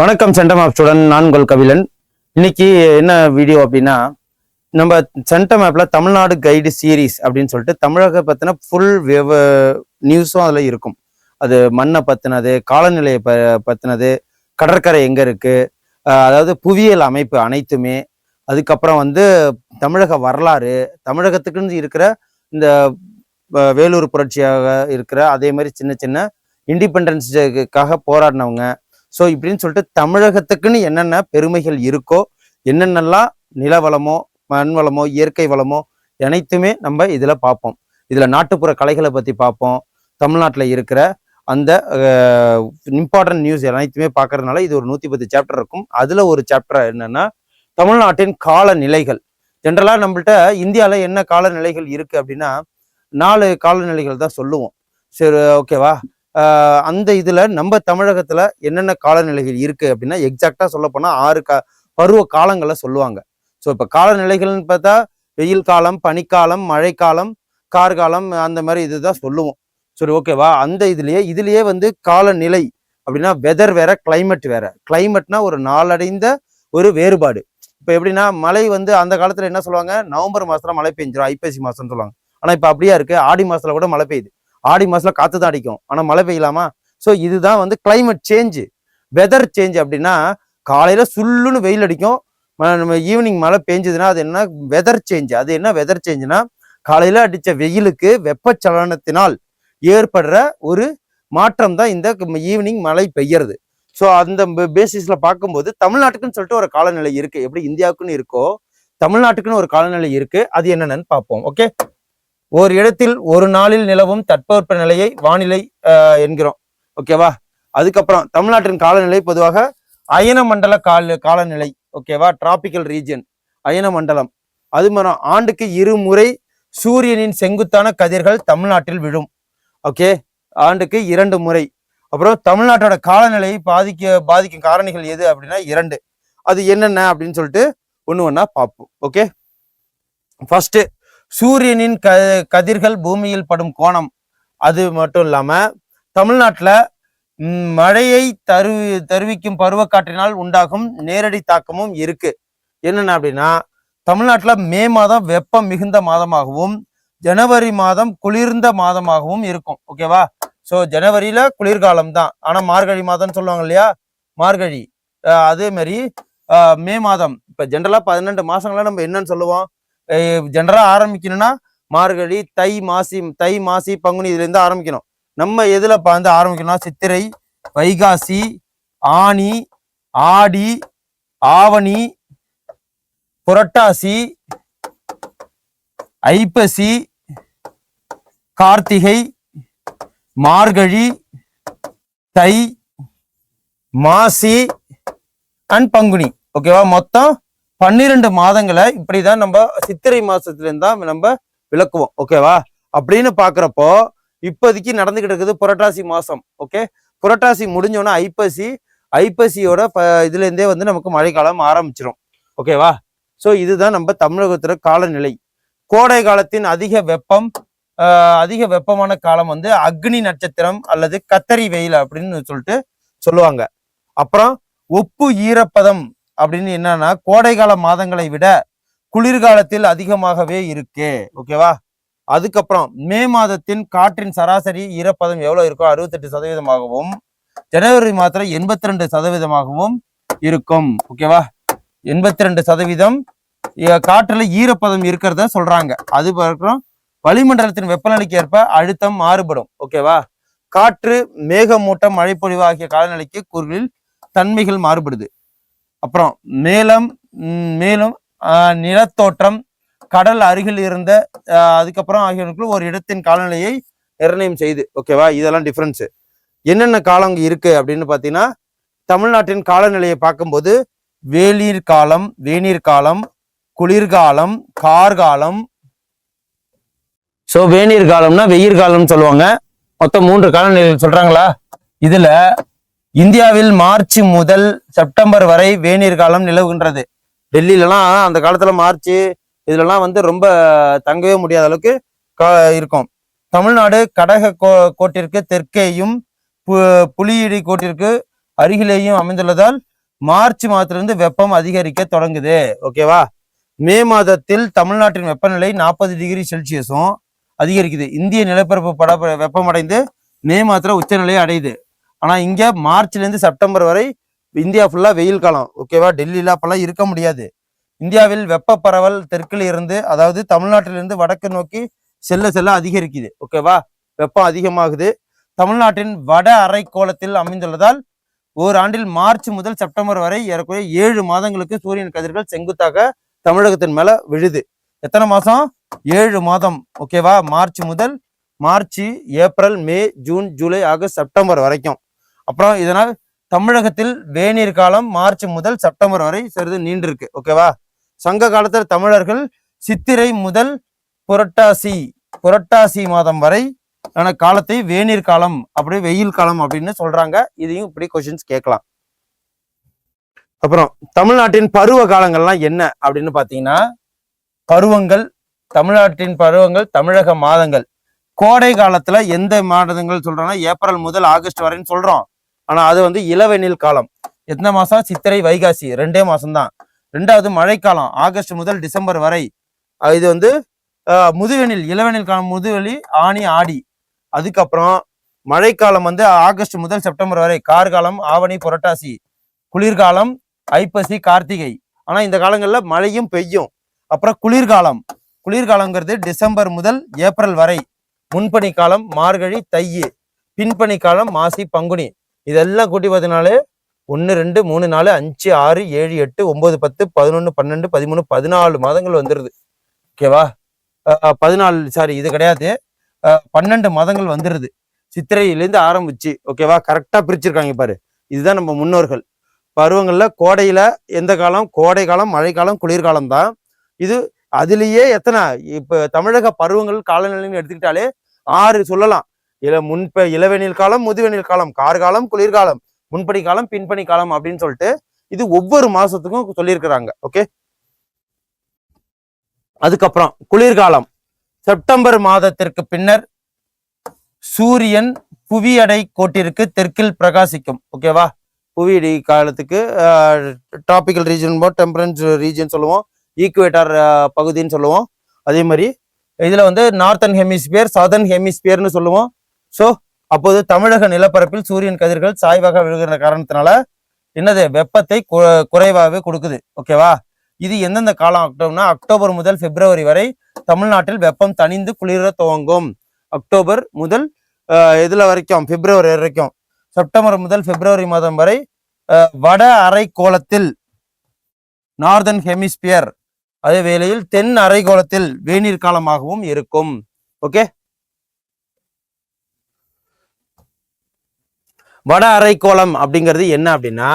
வணக்கம் centum app student நான் உங்கள் கபிலன். இன்னைக்கு என்ன வீடியோ அப்படின்னா நம்ம சென்டம் ஆப்ல தமிழ்நாடு கைடு சீரீஸ் அப்படின்னு சொல்லிட்டு தமிழக பத்தின ஃபுல் நியூஸும் அதுல இருக்கும். அது மண்ணை பத்தினது காலநிலையை ப பத்தினது கடற்கரை எங்க இருக்கு அதாவது புவியியல் அமைப்பு அனைத்துமே அதுக்கப்புறம் வந்து தமிழக வரலாறு தமிழகத்துக்குன்னு இருக்கிற இந்த வேலூர் புரட்சியாக இருக்கிற அதே மாதிரி சின்ன சின்ன இண்டிபெண்டன்ஸுக்காக போராடினவங்க. ஸோ இப்படின்னு சொல்லிட்டு தமிழகத்துக்குன்னு என்னென்ன பெருமைகள் இருக்கோ என்னென்னலாம் நிலவளமோ மண் வளமோ இயற்கை வளமோ அனைத்துமே நம்ம இதில் பார்ப்போம். இதில் நாட்டுப்புற கலைகளை பற்றி பார்ப்போம். தமிழ்நாட்டில் இருக்கிற அந்த இம்பார்ட்டன்ட் நியூஸ் அனைத்துமே பார்க்கறதுனால இது ஒரு நூற்றி பத்து சாப்டர் இருக்கும். அதில் ஒரு சாப்டர் என்னென்னா தமிழ்நாட்டின் காலநிலைகள். ஜென்ரலாக நம்மள்ட்ட இந்தியாவில் என்ன காலநிலைகள் இருக்குது அப்படின்னா நாலு காலநிலைகள் தான் சொல்லுவோம். சரி ஓகேவா அந்த இதில் நம்ம தமிழகத்தில் என்னென்ன காலநிலைகள் இருக்குது அப்படின்னா எக்ஸாக்டாக சொல்லப்போனால் ஆறு கா பருவ காலங்களை சொல்லுவாங்க. ஸோ இப்போ காலநிலைகள்னு பார்த்தா வெயில் காலம் பனிக்காலம் மழைக்காலம் கார்காலம் அந்த மாதிரி இதுதான் சொல்லுவோம். சரி ஓகேவா அந்த இதுலேயே இதுலேயே வந்து காலநிலை அப்படின்னா வெதர் வேற கிளைமேட் வேற. கிளைமேட்னா ஒரு நாளடைந்த ஒரு வேறுபாடு. இப்போ எப்படின்னா மழை வந்து அந்த காலத்தில் என்ன சொல்லுவாங்க? நவம்பர் மாதம் மழை பெஞ்சிடும் ஐப்பசி மாதம்னு சொல்லுவாங்க. ஆனால் இப்போ அப்படியா இருக்குது ஆடி மாதத்தில் கூட மழை பெய்யுது. ஆடி மாதத்தில் காற்று தான் அடிக்கும். ஆனால் மழை பெய்யலாமா? ஸோ இதுதான் வந்து கிளைமேட் சேஞ்சு வெதர் சேஞ்ச் அப்படின்னா காலையில் சுள்ளுன்னு வெயில் அடிக்கும். நம்ம ஈவினிங் மழை பெஞ்சதுன்னா அது என்ன? வெதர் சேஞ்ச் அது என்ன வெதர் சேஞ்சுனா காலையில் அடித்த வெயிலுக்கு வெப்பச்சலனத்தினால் ஏற்படுற ஒரு மாற்றம் தான் இந்த ஈவினிங் மழை பெய்யறது. ஸோ அந்த பேசிஸில் பார்க்கும்போது தமிழ்நாட்டுக்குன்னு சொல்லிட்டு ஒரு காலநிலை இருக்குது எப்படி இந்தியாவுக்குன்னு இருக்கோ தமிழ்நாட்டுக்குன்னு ஒரு காலநிலை இருக்குது அது என்னென்னு பார்ப்போம். ஓகே ஒரு இடத்தில் ஒரு நாளில் நிலவும் தட்பவெப்ப நிலையை வானிலை என்கிறோம். ஓகேவா அதுக்கப்புறம் தமிழ்நாட்டின் காலநிலை பொதுவாக அயன மண்டல கால காலநிலை. ஓகேவா டிராபிக்கல் ரீஜன் அயன மண்டலம். அது மாதிரி ஆண்டுக்கு இருமுறை சூரியனின் செங்குத்தான கதிர்கள் தமிழ்நாட்டில் விழும். ஓகே ஆண்டுக்கு இரண்டு முறை. அப்புறம் தமிழ்நாட்டோட காலநிலையை பாதிக்க பாதிக்கும் காரணிகள் எது அப்படின்னா இரண்டு. அது என்னென்ன அப்படின்னு சொல்லிட்டு ஒன்று ஒன்றா பார்ப்போம். ஓகே ஃபஸ்ட்டு சூரியனின் க கதிர்கள் பூமியில் படும் கோணம். அது மட்டும் இல்லாமல் தமிழ்நாட்டில் மழையை தரு தருவிக்கும் பருவக்காற்றினால் உண்டாகும் நேரடி தாக்கமும் இருக்கு. என்னென்ன அப்படின்னா தமிழ்நாட்டில் மே மாதம் வெப்பம் மிகுந்த மாதமாகவும் ஜனவரி மாதம் குளிர்ந்த மாதமாகவும் இருக்கும். ஓகேவா ஸோ ஜனவரியில் குளிர்காலம் தான். ஆனால் மார்கழி மாதம்னு சொல்லுவாங்க இல்லையா? மார்கழி. அதே மாதிரி மே மாதம். இப்போ ஜென்ரலாக பதினெண்டு மாதங்களாக நம்ம என்னன்னு சொல்லுவோம்? ஜென்ரலாக ஆரம்பிக்கணும்னா மார்கழி தை மாசி தை மாசி பங்குனி இதுலேருந்து ஆரம்பிக்கணும். நம்ம எதில் ப- வந்து ஆரம்பிக்கணும்னா சித்திரை வைகாசி ஆனி ஆடி ஆவணி புரட்டாசி ஐப்பசி கார்த்திகை மார்கழி தை மாசி அண்ட் பங்குனி. ஓகேவா மொத்தம் பன்னிரெண்டு மாதங்களை இப்படிதான் நம்ம சித்திரை மாசத்துலேருந்து தான் நம்ம விளக்குவோம். ஓகேவா அப்படின்னு பாக்குறப்போ இப்போதைக்கு நடந்துகிட்டு இருக்குது புரட்டாசி மாசம். ஓகே புரட்டாசி முடிஞ்சோன்னா ஐப்பசி ஐப்பசியோட ப இதுலேருந்தே வந்து நமக்கு மழைக்காலம் ஆரம்பிச்சிடும் ஓகேவா ஸோ இதுதான் நம்ம தமிழகத்துல காலநிலை. கோடை காலத்தின் அதிக வெப்பம் ஆஹ் அதிக வெப்பமான காலம் வந்து அக்னி நட்சத்திரம் அல்லது கத்தரி வெயில் அப்படின்னு சொல்லிட்டு சொல்லுவாங்க. அப்புறம் ஒப்பு ஈரப்பதம் அப்படின்னு என்னன்னா கோடைகால மாதங்களை விட குளிர்காலத்தில் அதிகமாகவே இருக்கு. ஓகேவா? அதுக்கப்புறம் மே மாதத்தின் காற்றின் சராசரி ஈரப்பதம் எவ்வளவு இருக்கோ அறுபத்தெட்டு சதவீதமாகவும் ஜனவரி மாதத்துல எண்பத்தி ரெண்டு சதவீதமாகவும் இருக்கும். ஓகேவா? எண்பத்தி ரெண்டு சதவீதம் காற்றுல ஈரப்பதம் இருக்கிறத சொல்றாங்க. அது பார்க்கிறோம் வளிமண்டலத்தின் வெப்பநிலைக்கு ஏற்ப அழுத்தம் மாறுபடும். ஓகேவா? காற்று மேகமூட்டம் மழைப்பொழிவு ஆகிய காலநிலைக்கு கூறுகளில் தன்மைகள் மாறுபடுது. அப்புறம் மேலம் மேலும் நிலத்தோற்றம் கடல் அருகில் இருந்த அதுக்கப்புறம் ஆகியவற்றுக்கு ஒரு இடத்தின் காலநிலையை நிர்ணயம் செய்து. ஓகேவா இதெல்லாம் டிஃப்ரென்ஸு என்னென்ன காலம் இருக்குது அப்படின்னு பார்த்தீங்கன்னா தமிழ்நாட்டின் காலநிலையை பார்க்கும்போது வேலீர் காலம் வேநீர் காலம் குளிர்காலம் கார்காலம். ஸோ வேநீர் காலம்னா வெயிர் காலம்னு சொல்லுவாங்க. மொத்தம் மூன்று காலநிலைகள் சொல்கிறாங்களா இதில் இந்தியாவில் மார்ச் முதல் செப்டம்பர் வரை வேநீர் காலம் நிலவுகின்றது. டெல்லியிலலாம் அந்த காலத்துல மார்ச் இதுலலாம் வந்து ரொம்ப தங்கவே முடியாத அளவுக்கு கா- இருக்கும். தமிழ்நாடு கடக கோ- கோட்டிற்கு தெற்கேயும் பு- புலியிடி கோட்டிற்கு அருகிலேயும் அமைந்துள்ளதால் மார்ச் மாதத்திலிருந்து வெப்பம் அதிகரிக்க தொடங்குது. ஓகேவா? மே மாதத்தில் தமிழ்நாட்டின் வெப்பநிலை நாற்பது டிகிரி செல்சியஸும் அதிகரிக்குது. இந்திய நிலப்பரப்பு பட வெப்பமடைந்து மே மாதத்தில் உச்சநிலையை அடையுது. ஆனால் இங்கே மார்ச்லேருந்து செப்டம்பர் வரை இந்தியா ஃபுல்லாக வெயில் காலம் ஓகேவா டெல்லியில் அப்போல்லாம் இருக்க முடியாது. இந்தியாவில் வெப்ப பரவல் தெற்கில் இருந்து அதாவது தமிழ்நாட்டிலிருந்து வடக்கு நோக்கி செல்ல செல்ல அதிகரிக்குது ஓகேவா வெப்பம் அதிகமாகுது. தமிழ்நாட்டின் வட அரைக்கோளத்தில் அமைந்துள்ளதால் ஓராண்டில் மார்ச் முதல் செப்டம்பர் வரை ஏறக்குறைய ஏழு மாதங்களுக்கு சூரியன் கதிர்கள் செங்குத்தாக தமிழகத்தின் மேல விழுது. எத்தனை மாசம்? ஏழு மாதம் ஓகேவா மார்ச் முதல் March April May June July August September வரைக்கும். அப்புறம் இதனால் தமிழகத்தில் வேநீர் காலம் மார்ச் முதல் செப்டம்பர் வரை சிறிது நீண்டிருக்கு. ஓகேவா சங்க காலத்துல தமிழர்கள் சித்திரை முதல் புரட்டாசி புரட்டாசி மாதம் வரை ஆன காலத்தை வேநீர் காலம் அப்படி வெயில் காலம் அப்படின்னு சொல்றாங்க. இதையும் இப்படி கொஸ்டின்ஸ் கேட்கலாம். அப்புறம் தமிழ்நாட்டின் பருவ காலங்கள்லாம் என்ன அப்படின்னு பார்த்தீங்கன்னா பருவங்கள் தமிழ்நாட்டின் பருவங்கள் தமிழக மாதங்கள். கோடை காலத்துல எந்த மாதங்கள் சொல்றோம்னா ஏப்ரல் முதல் ஆகஸ்ட் வரைன்னு சொல்றோம். ஆனா அது வந்து இளவெனில் காலம். எத்தனை மாசம்? சித்திரை வைகாசி. ரெண்டே மாசம்தான். ரெண்டாவது மழைக்காலம் ஆகஸ்ட் முதல் டிசம்பர் வரை. இது வந்து முதுவெனில் இளவெனில் காலம் முதுவெளி ஆனி ஆடி. அதுக்கப்புறம் மழைக்காலம் வந்து ஆகஸ்ட் முதல் செப்டம்பர் வரை. கார்காலம் ஆவணி புரட்டாசி. குளிர்காலம் ஐப்பசி கார்த்திகை. ஆனால் இந்த காலங்களில் மழையும் பெய்யும். அப்புறம் குளிர்காலம். குளிர்காலங்கிறது டிசம்பர் முதல் ஏப்ரல் வரை. முன்பனி காலம் மார்கழி தை பின்பனி காலம் மாசி பங்குனி. இதெல்லாம் கூட்டி பார்த்தீங்கனாலே ஒன்று ரெண்டு மூணு நாலு அஞ்சு ஆறு ஏழு எட்டு ஒம்பது பத்து பதினொன்று பன்னெண்டு பதிமூணு பதினாலு மாதங்கள் வந்துடுது ஓகேவா பதினாலு சாரி இது கிடையாது. பன்னெண்டு மாதங்கள் வந்துடுது சித்திரையிலேருந்து ஆரம்பிச்சு ஓகேவா கரெக்டாக பிரிச்சிருக்காங்க பாரு. இதுதான் நம்ம முன்னோர்கள். பருவங்களில் கோடையில் எந்த காலம்? கோடை காலம் மழைக்காலம் குளிர்காலம் தான். இது அதுலேயே எத்தனை? இப்போ தமிழக பருவங்கள் காலநிலைன்னு எடுத்துக்கிட்டாலே ஆறு சொல்லலாம். இள முன்ப இளவெனில் காலம் முதுவெனில் காலம் கார்காலம் குளிர்காலம் முன்பணி காலம் பின்பணி காலம் அப்படின்னு சொல்லிட்டு இது ஒவ்வொரு மாசத்துக்கும் சொல்லியிருக்கிறாங்க ஓகே அதுக்கப்புறம் குளிர்காலம். செப்டம்பர் மாதத்திற்கு பின்னர் சூரியன் புவியடை கோட்டிற்கு தெற்கில் பிரகாசிக்கும் ஓகேவா புவியடை காலத்துக்கு டிராபிக்கல் ரீஜன் டெம்பரன்ஸ் ரீஜன் சொல்லுவோம் ஈக்குவேட்டர் பகுதின்னு சொல்லுவோம். அதே மாதிரி இதுல வந்து நார்த்தன் ஹெமிஸ்பியர் சதர்ன் ஹெமிஸ்பியர்னு சொல்லுவோம். ஸோ அப்போது தமிழக நிலப்பரப்பில் சூரியன் கதிர்கள் சாய்வாக விழுகிற காரணத்தினால என்னது? வெப்பத்தை கு- குறைவாகவே கொடுக்குது. ஓகேவா இது எந்தெந்த காலம்? அக்டோபர்னா அக்டோபர் முதல் பிப்ரவரி வரை தமிழ்நாட்டில் வெப்பம் தணிந்து குளிர துவங்கும். அக்டோபர் முதல் இதில் வரைக்கும்? பிப்ரவரி வரைக்கும். செப்டம்பர் முதல் பிப்ரவரி மாதம் வரை வட அரைக்கோளத்தில் நார்தன் ஹெமிஸ்பியர் அதே வேளையில் தென் அரைக்கோளத்தில் வேநீர் காலமாகவும் இருக்கும். ஓகே வட அரைக்கோளம் அப்படிங்கிறது என்ன அப்படின்னா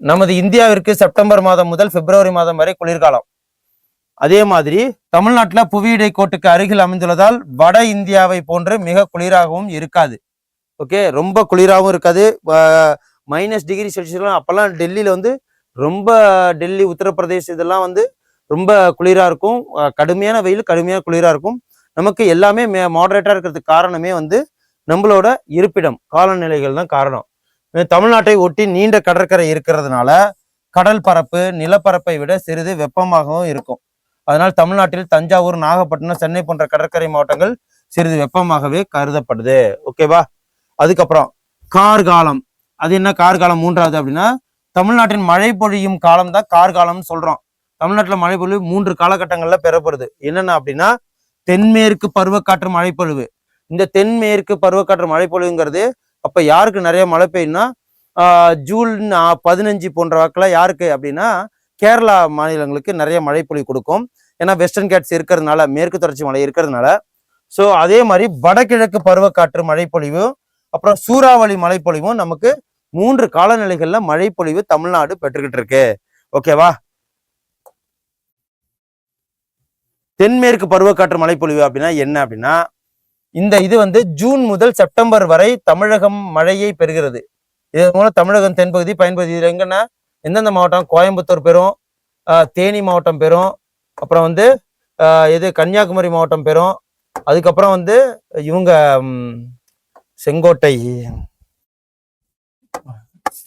நமது இந்தியாவிற்கு செப்டம்பர் மாதம் முதல் பிப்ரவரி மாதம் வரை குளிர்காலம். அதே மாதிரி தமிழ்நாட்டில் புவியிடை கோட்டுக்கு அருகில் அமைந்துள்ளதால் வட இந்தியாவை போன்று மிக குளிராகவும் இருக்காது. ஓகே ரொம்ப குளிராகவும் இருக்காது. மைனஸ் டிகிரி செல்சியஸ்லாம் அப்போல்லாம் டெல்லியில் வந்து ரொம்ப டெல்லி உத்தரப்பிரதேஷ் இதெல்லாம் வந்து ரொம்ப குளிராக இருக்கும். கடுமையான வெயில் கடுமையான குளிராக இருக்கும். நமக்கு எல்லாமே மே மாடரேட்டாக இருக்கிறதுக்கு காரணமே வந்து நம்மளோட இருப்பிடம் காலநிலைகள் தான் காரணம். தமிழ்நாட்டை ஒட்டி நீண்ட கடற்கரை இருக்கிறதுனால கடல் பரப்பு நிலப்பரப்பை விட சிறிது வெப்பமாகவும் இருக்கும். அதனால் தமிழ்நாட்டில் தஞ்சாவூர் நாகப்பட்டினம் சென்னை போன்ற கடற்கரை மாவட்டங்கள் சிறிது வெப்பமாகவே கருதப்படுது. ஓகேவா அதுக்கப்புறம் கார்காலம். அது என்ன கார்காலம் மூன்றாவது அப்படின்னா தமிழ்நாட்டின் மழை பொழியும் காலம் தான் கார்காலம்னு சொல்றோம். தமிழ்நாட்டில் மழை பொழிவு மூன்று காலகட்டங்களில் பெறப்படுது. என்னென்ன அப்படின்னா தென்மேற்கு பருவக்காற்று மழைப்பொழிவு இந்த தென்மேற்கு பருவக்காற்று மழைப்பொழிவுங்கிறது அப்ப யாருக்கு நிறைய மழை பெய்யும்னா ஜூன் பதினஞ்சு போன்ற வாக்கில் யாருக்கு அப்படின்னா கேரளா மாநிலங்களுக்கு நிறைய மழைப்பொழிவு கொடுக்கும். ஏன்னா வெஸ்டர்ன் கேட்ஸ் இருக்கிறதுனால மேற்கு தொடர்ச்சி மலை இருக்கிறதுனால. ஸோ அதே மாதிரி வடகிழக்கு பருவக்காற்று மழைப்பொழிவு அப்புறம் சூறாவளி மழைப்பொழிவும் நமக்கு மூன்று காலநிலைகளில் மழைப்பொழிவு தமிழ்நாடு பெற்றுக்கிட்டு இருக்கு. ஓகேவா தென்மேற்கு பருவக்காற்று மழைப்பொழிவு அப்படின்னா என்ன அப்படின்னா இந்த இது வந்து ஜூன் முதல் செப்டம்பர் வரை தமிழகம் மழையை பெறுகிறது. இதன் மூலம் தமிழகம் தென்பகுதி பயன்பகுதி இதில் எங்கன்னா எந்தெந்த மாவட்டம்? கோயம்புத்தூர் பெறும் தேனி மாவட்டம் பெறும் அப்புறம் வந்து இது கன்னியாகுமரி மாவட்டம் பெறும் அதுக்கப்புறம் வந்து இவங்க செங்கோட்டை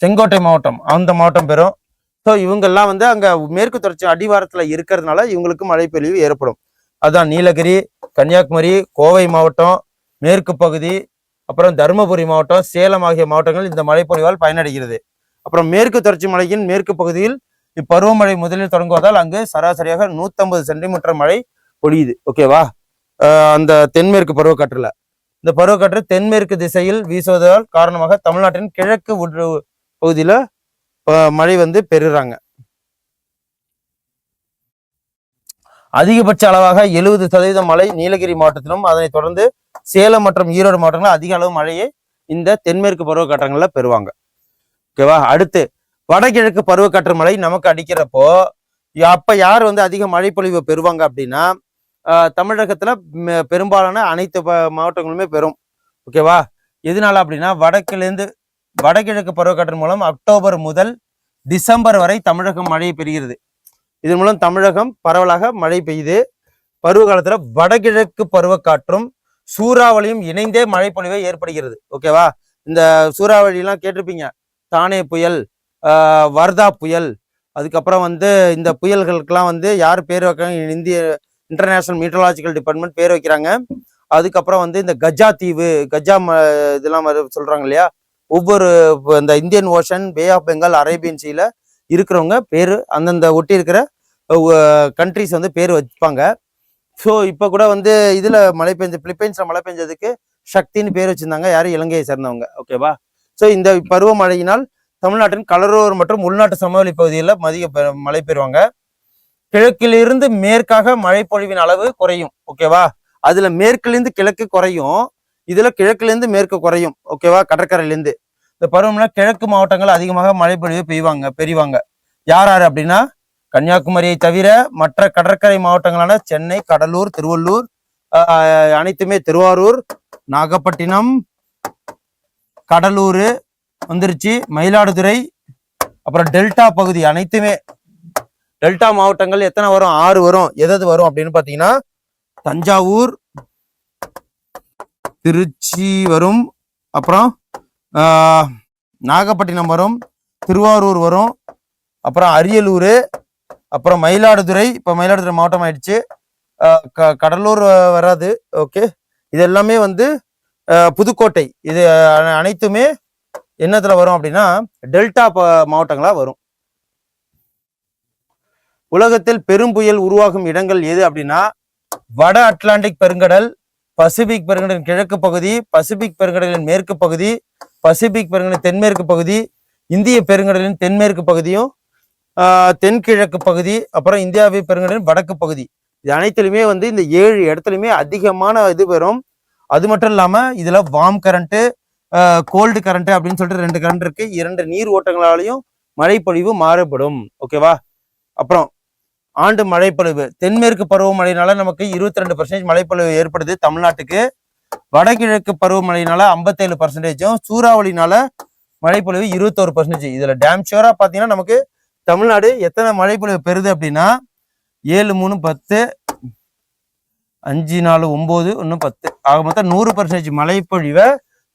செங்கோட்டை மாவட்டம் அந்த மாவட்டம் பெறும். ஸோ இவங்கெல்லாம் வந்து அங்கே மேற்கு தொடர்ச்சி அடிவாரத்தில் இருக்கிறதுனால இவங்களுக்கு மழை பொழிவு ஏற்படும். அதுதான் நீலகிரி கன்னியாகுமரி கோவை மாவட்டம் மேற்கு பகுதி அப்புறம் தருமபுரி மாவட்டம் சேலம் ஆகிய மாவட்டங்கள் இந்த மழைப்பொழிவால் பயனடைகிறது. அப்புறம் மேற்கு தொடர்ச்சி மலையின் மேற்கு பகுதியில் இப்பருவமழை முதலில் தொடங்குவதால் அங்கு சராசரியாக 150 சென்டிமீட்டர் மழை பொழியுது. ஓகேவா அந்த தென்மேற்கு பருவக்காற்றுல. இந்த பருவக்காற்று தென்மேற்கு திசையில் வீசுவதால் காரணமாக தமிழ்நாட்டின் கிழக்கு உட்ரு பகுதியில மழை வந்து பெறுறாங்க. அதிகபட்ச அளவாக எழுபது சதவீதம் மழை நீலகிரி மாவட்டத்திலும் அதனைத் தொடர்ந்து சேலம் மற்றும் ஈரோடு மாவட்டங்களில் அதிக அளவு மழையை இந்த தென்மேற்கு பருவக்காற்றங்களில் பெறுவாங்க. ஓகேவா அடுத்து வடகிழக்கு பருவக்காற்று மழை நமக்கு அடிக்கிறப்போ அப்போ யார் வந்து அதிக மழைப்பொழிவை பெறுவாங்க அப்படின்னா தமிழகத்தில் பெரும்பாலான அனைத்து மாவட்டங்களுமே பெறும். ஓகேவா எதனால அப்படின்னா வடக்கிலேருந்து வடகிழக்கு பருவக்காற்று மூலம் அக்டோபர் முதல் டிசம்பர் வரை தமிழகம் மழை பெறுகிறது. இதன் மூலம் தமிழகம் பரவலாக மழை பெய்யுது பருவகாலத்தில் வடகிழக்கு பருவக்காற்றும் சூறாவளியும் இணைந்தே மழைப்பொழிவை ஏற்படுகிறது. ஓகேவா இந்த சூறாவளிலாம் கேட்டிருப்பீங்க. தானே புயல் வர்தா புயல் அதுக்கப்புறம் வந்து இந்த புயல்களுக்கெல்லாம் வந்து யார் பேர் வைக்கிறாங்க? இந்திய இன்டர்நேஷ்னல் மீட்டரலாஜிக்கல் டிபார்ட்மெண்ட் பேர் வைக்கிறாங்க. அதுக்கப்புறம் வந்து இந்த கஜா தீவு கஜா ம இதெல்லாம் சொல்கிறாங்க இல்லையா? ஒவ்வொரு இந்த Indian Ocean Bay of Bengal Arabian சீல இருக்கிறவங்க பேர் அந்தந்த ஒட்டி இருக்கிற கண்ட்ரிஸ் வந்து பேர் வச்சுப்பாங்க. ஸோ இப்போ கூட வந்து இதில் மழை பெஞ்ச பிலிப்பைன்ஸில் மழை பெஞ்சதுக்கு சக்தின்னு பேர் வச்சிருந்தாங்க. யாரும் இலங்கையை சேர்ந்தவங்க. ஓகேவா ஸோ இந்த பருவமழையினால் தமிழ்நாட்டின் கடலோர மற்றும் உள்நாட்டு சமவெளி பகுதியில் மதிய பெ- மழை பெறுவாங்க. கிழக்கிலிருந்து மேற்காக மழைப்பொழிவின் அளவு குறையும். ஓகேவா அதில் மேற்கிலிருந்து கிழக்கு குறையும். இதில் கிழக்குலேருந்து மேற்கு குறையும். ஓகேவா கடற்கரையிலேருந்து. இந்த பருவம்னா கிழக்கு மாவட்டங்கள் அதிகமாக மழைப்பொழிவு பெய்வாங்க பெய்வாங்க. யார் யார் அப்படின்னா? கன்னியாகுமரியை தவிர மற்ற கடற்கரை மாவட்டங்களான சென்னை கடலூர் திருவள்ளூர் அனைத்துமே திருவாரூர் நாகப்பட்டினம் கடலூர் வந்துருச்சு மயிலாடுதுறை அப்புறம் டெல்டா பகுதி அனைத்துமே. டெல்டா மாவட்டங்கள் எத்தனை வரும்? ஆறு வரும். எதது வரும் அப்படின்னு பார்த்தீங்கன்னா தஞ்சாவூர் திருச்சி வரும். அப்புறம் நாகப்பட்டினம் வரும் திருவாரூர் வரும் அப்புறம் அரியலூர் அப்புறம் மயிலாடுதுறை. இப்போ மயிலாடுதுறை மாவட்டம் ஆயிடுச்சு. க- கடலூர் வராது. ஓகே. இது எல்லாமே வந்து புதுக்கோட்டை. இது அனைத்துமே என்னத்தில் வரும் அப்படின்னா டெல்டா மாவட்டங்களாக வரும். உலகத்தில் பெரும் புயல் உருவாகும் இடங்கள் எது அப்படின்னா வட அட்லாண்டிக் பெருங்கடல் பசிபிக் பெருங்கடலின் கிழக்கு பகுதி பசிபிக் பெருங்கடலின் மேற்கு பகுதி பசிபிக் பெருங்கடலின் தென்மேற்கு பகுதி இந்திய பெருங்கடலின் தென்மேற்கு பகுதியும் தென்கிழக்கு பகுதி அப்புறம் இந்தியாவை பெருங்கடலின் வடக்கு பகுதி. இது அனைத்துலையுமே வந்து இந்த ஏழு இடத்துலையுமே அதிகமான இது வரும் அது மட்டும் இல்லாமல் இதில் வார்ம் கரண்ட்டு கோல்டு கரண்ட் அப்படின்னு சொல்லிட்டு ரெண்டு கரண்ட் இருக்கு. இரண்டு நீர் ஓட்டங்களாலையும் மழைப்பொழிவு மாறுபடும். ஓகேவா அப்புறம் ஆண்டு மழைப்பொழிவு. தென்மேற்கு பருவமழையினால நமக்கு இருபத்தி ரெண்டு பர்சன்டேஜ் மழைப்பொழிவு ஏற்படுது தமிழ்நாட்டுக்கு. வடகிழக்கு பருவமழையினால ஐம்பத்தேழு பர்சன்டேஜும் சூறாவளினால மழைப்பொழிவு இருபத்தோரு பர்சன்டேஜ் இதுல டேம் ஷியூரா பாத்தீங்கன்னா நமக்கு தமிழ்நாடு எத்தனை மழைப்பொழிவு பெறுது அப்படின்னா ஏழு மூணு பத்து அஞ்சு நாலு ஒன்பது ஒன்று பத்து. ஆக மொத்தம் நூறு பர்சன்டேஜ் மழைப்பொழிவை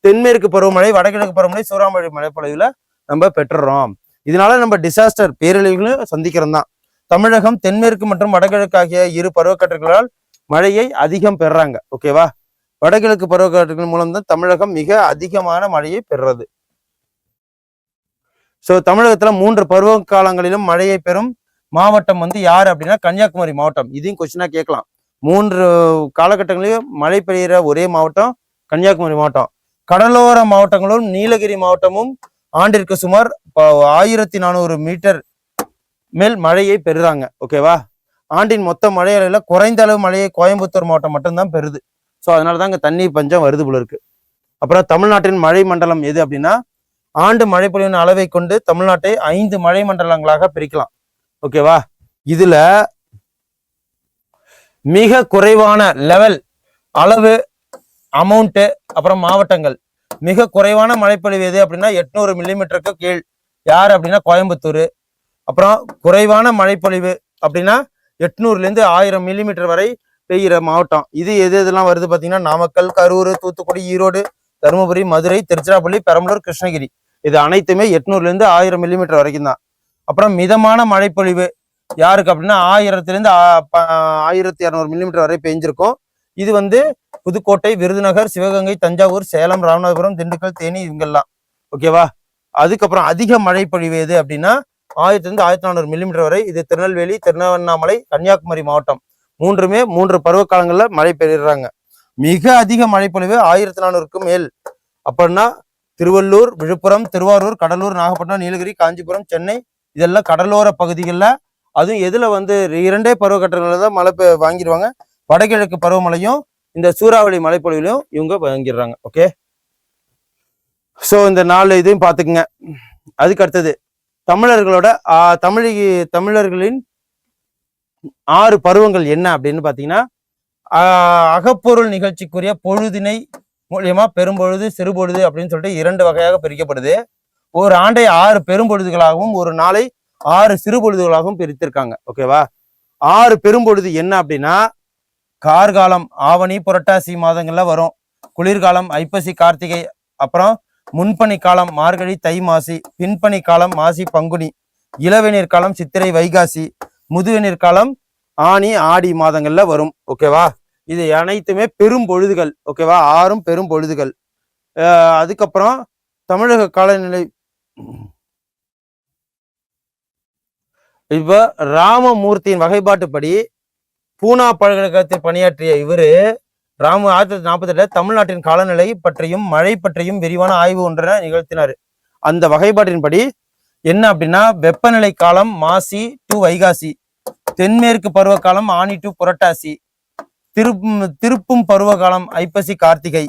தென்மேற்கு பருவமழை வடகிழக்கு பருவமழை சூறாவளி மழைப்பொழிவுல நம்ம பெற்றுறோம். இதனால நம்ம டிசாஸ்டர் பேரழிவுகளையும் சந்திக்கிறோம் தான் தமிழகம் தென்மேற்கு மற்றும் வடகிழக்கு ஆகிய இரு பருவக்கட்டுகளால் மழையை அதிகம் பெறுறாங்க ஓகேவா வடகிழக்கு பருவக்காற்றுகள் மூலம் தான் தமிழகம் மிக அதிகமான மழையை பெறுறது. ஸோ தமிழகத்துல மூன்று பருவ காலங்களிலும் மழையை பெறும் மாவட்டம் வந்து யார் அப்படின்னா கன்னியாகுமரி மாவட்டம். இதையும் கொஸ்டினா கேட்கலாம். மூன்று காலகட்டங்களிலும் மழை பெய்கிற ஒரே மாவட்டம் கன்னியாகுமரி மாவட்டம். கடலோர மாவட்டங்களும் நீலகிரி மாவட்டமும் ஆண்டிற்கு சுமார் ஆயிரத்தி நானூறு மீட்டர் மேல் மழையை பெறுறாங்க. ஓகேவா ஆண்டின் மொத்த மழையில குறைந்த அளவு மழையை கோயம்புத்தூர் மாவட்டம் மட்டும்தான் பெறுது. ஸோ அதனால தான் இங்க தண்ணீர் பஞ்சம் வருது போல இருக்கு. அப்புறம் தமிழ்நாட்டின் மழை மண்டலம் எது அப்படின்னா ஆண்டு மழைப்பொழிவின் அளவை கொண்டு தமிழ்நாட்டை ஐந்து மழை மண்டலங்களாக பிரிக்கலாம். ஓகேவா இதுல மிக குறைவான லெவல் அளவு அமௌண்ட் அப்புறம் மாவட்டங்கள். மிக குறைவான மழைப்பொழிவு எது அப்படின்னா எட்நூறு மில்லிமீட்டருக்கு கீழ். யார் அப்படின்னா கோயம்புத்தூர். அப்புறம் குறைவான மழைப்பொழிவு அப்படின்னா எட்நூறுல இருந்து ஆயிரம் மில்லிமீட்டர் வரை பெய்கிற மாவட்டம். இது எது எதெல்லாம் வருது பார்த்தீங்கன்னா நாமக்கல் கரூர் தூத்துக்குடி ஈரோடு தருமபுரி மதுரை திருச்சிராப்பள்ளி பெரம்பலூர் கிருஷ்ணகிரி. இது அனைத்துமே எட்நூறுலேருந்து ஆயிரம் மில்லிமீட்டர் வரைக்கும் தான். அப்புறம் மிதமான மழைப்பொழிவு யாருக்கு அப்படின்னா ஆயிரத்துலேருந்து ஆயிரத்தி இரநூறு மில்லிமீட்டர் வரை பெஞ்சிருக்கும். இது வந்து புதுக்கோட்டை விருதுநகர் சிவகங்கை தஞ்சாவூர் சேலம் ராமநாதபுரம் திண்டுக்கல் தேனி இவங்கெல்லாம். ஓகேவா அதுக்கப்புறம் அதிக மழைப்பொழிவு எது அப்படின்னா ஆயிரத்துலேருந்து ஆயிரத்தி நானூறு மில்லிமீட்டர் வரை இது திருநெல்வேலி திருவண்ணாமலை கன்னியாகுமரி மாவட்டம். மூன்றுமே மூன்று பருவகாலங்களில் மழை பெறுறாங்க மிக அதிக மழைப்பொழிவு ஆயிரத்தி நானூறுக்கு மேல். அப்படின்னா திருவள்ளூர் விழுப்புரம் திருவாரூர் கடலூர் நாகப்பட்டினம் நீலகிரி காஞ்சிபுரம் சென்னை இதெல்லாம் கடலோர பகுதிகளில். அதுவும் எதில் வந்து இரண்டே பருவக்கட்டங்களில் தான் மழை பெ- வாங்கிடுவாங்க வடகிழக்கு பருவமழையும் இந்த சூறாவளி மழைப்பொழிவிலையும் இவங்க வாங்கிடுறாங்க. ஓகே? ஸோ இந்த நாலு இதையும் பார்த்துக்குங்க. அதுக்கு அடுத்தது தமிழர்களோட தமிழி தமிழர்களின் ஆறு பருவங்கள் என்ன அப்படின்னு பார்த்தீங்கன்னா அகப்பொருள் நிகழ்ச்சிக்குரிய பொழுதினை மூலியமா பெரும்பொழுது சிறுபொழுது அப்படின்னு சொல்லிட்டு இரண்டு வகையாக பிரிக்கப்படுது. ஒரு ஆண்டை ஆறு பெரும்பொழுதுகளாகவும் ஒரு நாளை ஆறு சிறுபொழுதுகளாகவும் பிரித்திருக்காங்க. ஓகேவா ஆறு பெரும்பொழுது என்ன அப்படின்னா கார்காலம் ஆவணி புரட்டாசி மாதங்கள்ல வரும். குளிர்காலம் ஐப்பசி கார்த்திகை அப்புறம் முன்பனி காலம் மார்கழி தை மாசி பின்பனி காலம் மாசி பங்குனி இளவேநீர் காலம் சித்திரை வைகாசி முதுவேநீர் காலம் ஆனி ஆடி மாதங்கள்ல வரும். ஓகேவா? இது அனைத்துமே பெரும் பொழுதுகள். ஓகேவா? ஆறும் பெரும் பொழுதுகள். அஹ் அதுக்கப்புறம் தமிழக காலநிலை இப்போ ராமமூர்த்தியின் வகைப்பாட்டுப்படி பூனா பல்கலைக்கழகத்தில் பணியாற்றிய இவரு ராம ஆயிரத்தி தொள்ளாயிரத்தி நாற்பத்தி தமிழ்நாட்டின் காலநிலை பற்றியும் மழை பற்றியும் விரிவான ஆய்வு ஒன்றை நிகழ்த்தினார். அந்த வகைப்பாட்டின்படி என்ன அப்படின்னா வெப்பநிலை காலம் மாசி டு வைகாசி. தென்மேற்கு பருவகாலம் ஆனி டு புரட்டாசி. திருப்பும் திருப்பும் பருவகாலம் ஐப்பசி கார்த்திகை.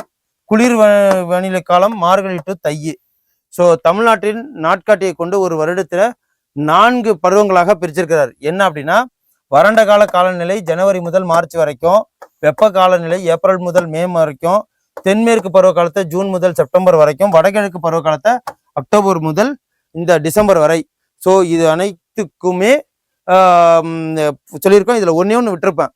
குளிர் வ- வானிலை காலம் மார்கழி டு தை ஸோ தமிழ்நாட்டின் நாட்காட்டியை கொண்டு ஒரு வருடத்துல நான்கு பருவங்களாக பிரிச்சிருக்கிறார். என்ன அப்படின்னா வறண்ட கால காலநிலை ஜனவரி முதல் மார்ச் வரைக்கும் வெப்ப காலநிலை ஏப்ரல் முதல் மே வரைக்கும் தென்மேற்கு பருவ காலத்தை ஜூன் முதல் செப்டம்பர் வரைக்கும் வடகிழக்கு பருவ காலத்தை அக்டோபர் முதல் இந்த டிசம்பர் வரை. ஸோ இது அனைத்துக்குமே சொல்லியிருக்கோம் இதில் ஒன்றே ஒன்று விட்டுருப்பேன்.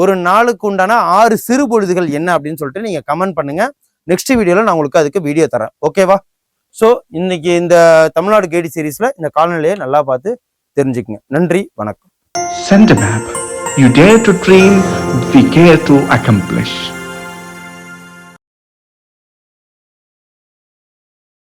ஒரு நாளுக்கு உண்டான ஆறு சிறு பொழுதுகள் என்ன அப்படின்னு சொல்லிட்டு நீங்கள் கமெண்ட் பண்ணுங்கள் நெக்ஸ்ட் வீடியோவில் நான் உங்களுக்கு அதுக்கு வீடியோ தரேன். ஓகேவா ஸோ இன்னைக்கு இந்த தமிழ்நாடு கேடி சீரீஸில் இந்த காலநிலையை நல்லா பார்த்து தெரிஞ்சுக்குங்க. நன்றி வணக்கம். Send a you You dare to dream, we care to accomplish.